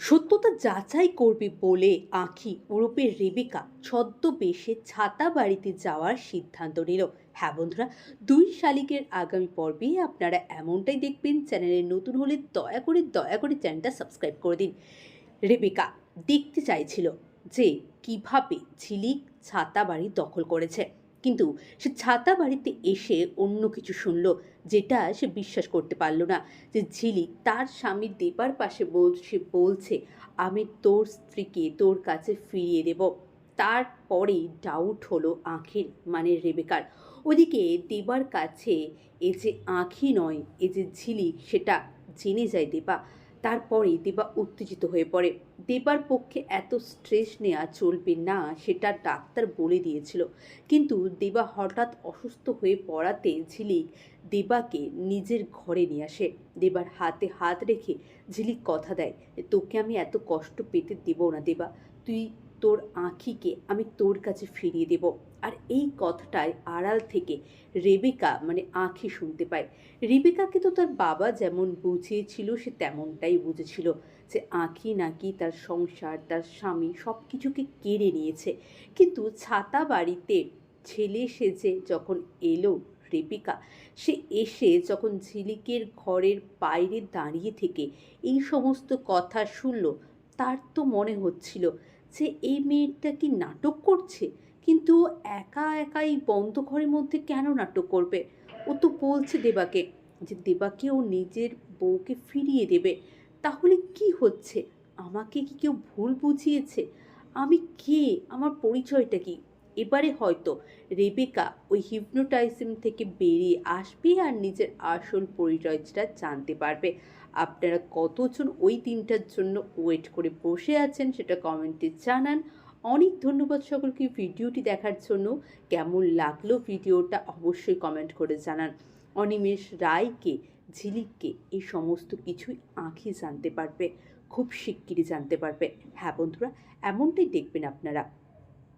সত্যতা যাচাই করবে বলে আঁখি ওরূপে রেবেকা ছদ্মবেশে ছাতা বাড়িতে যাওয়ার সিদ্ধান্ত নিল। হ্যাঁ বন্ধুরা, দুই শালিকের আগামী পর্বে আপনারা এমনটাই দেখবেন। চ্যানেলে নতুন হলে দয়া করে দয়া করে চ্যানেলটা সাবস্ক্রাইব করে দিন। রেবিকা দেখতে চাইছিল যে কীভাবে ঝিলিক ছাতা বাড়ি দখল করেছে। কিন্তু সে ছাতা বাড়িতে এসে অন্য কিছু শুনল যেটা সে বিশ্বাস করতে পারল না। যে ঝিলিক তার স্বামীর দেবার পাশে বসে বলছে, আমি তোর স্ত্রীকে তোর কাছে ফিরিয়ে দেব। তারপরেই ডাউট হলো আঁখির মানে রেবেকার। ওদিকে দেবার কাছে এ যে আঁখি নয়, এ যে ঝিলিক সেটা জেনে যায় দেবা। তারপরে দেবা উত্তেজিত হয়ে পড়ে। দেবার পক্ষে এত স্ট্রেস নেওয়া চলবে না, সেটা ডাক্তার বলে দিয়েছিল। কিন্তু দেবা হঠাৎ অসুস্থ হয়ে পড়াতে ঝিলিক দেবাকে নিজের ঘরে নিয়ে আসে। দেবার হাতে হাত রেখে ঝিলিক কথা দেয়, তোকে আমি এত কষ্ট পেতে দেবো না দেবা তুই তোর আঁখিকে আমি তোর কাছে ফিরিয়ে দেব। আর এই কথাটাই আড়াল থেকে রেবেকা মানে আঁখি শুনতে পায়। রেবেকাকে তো তার বাবা যেমন বুঝিয়েছিল, সে তেমনটাই বুঝেছিল যে আঁখি নাকি তার সংসার, তার স্বামী সব কিছুকে কেড়ে নিয়েছে। কিন্তু ছাতা বাড়িতে ছেলে সেজে যখন এলো রেবিকা, সে এসে যখন ঝিলিকের ঘরের বাইরে দাঁড়িয়ে থেকে এই সমস্ত কথা শুনল, তার তো মনে হচ্ছিল যে এই মেয়েটা কি নাটক করছে? কিন্তু একা একাই বন্ধ ঘরের মধ্যে কেন নাটক করবে? ও তো বলছে দেবাকে যে দেবাকে ও নিজের বউকে ফিরিয়ে দেবে। তাহলে কি হচ্ছে? আমাকে কি কেউ ভুল বুঝিয়েছে? আমি কে? আমার পরিচয়টা কি? এবারে হয়তো রেবেকা ওই হিপনোটাইজিম থেকে বেরিয়ে আসবে আর নিজের আসল পরিচয়টা জানতে পারবে। আপনারা কতজন ওই দিনটার জন্য ওয়েট করে বসে আছেন সেটা কমেন্টে জানান। অনেক ধন্যবাদ সকলকে ভিডিওটি দেখার জন্য। কেমন লাগল ভিডিওটা অবশ্যই কমেন্ট করে জানান। অনিমেষ রায়কে, ঝিলিককে এই সমস্ত কিছুই আঁখি জানতে পারবে, খুব শিগগিরই জানতে পারবে। হ্যাঁ বন্ধুরা, এমনটাই দেখবেন আপনারা।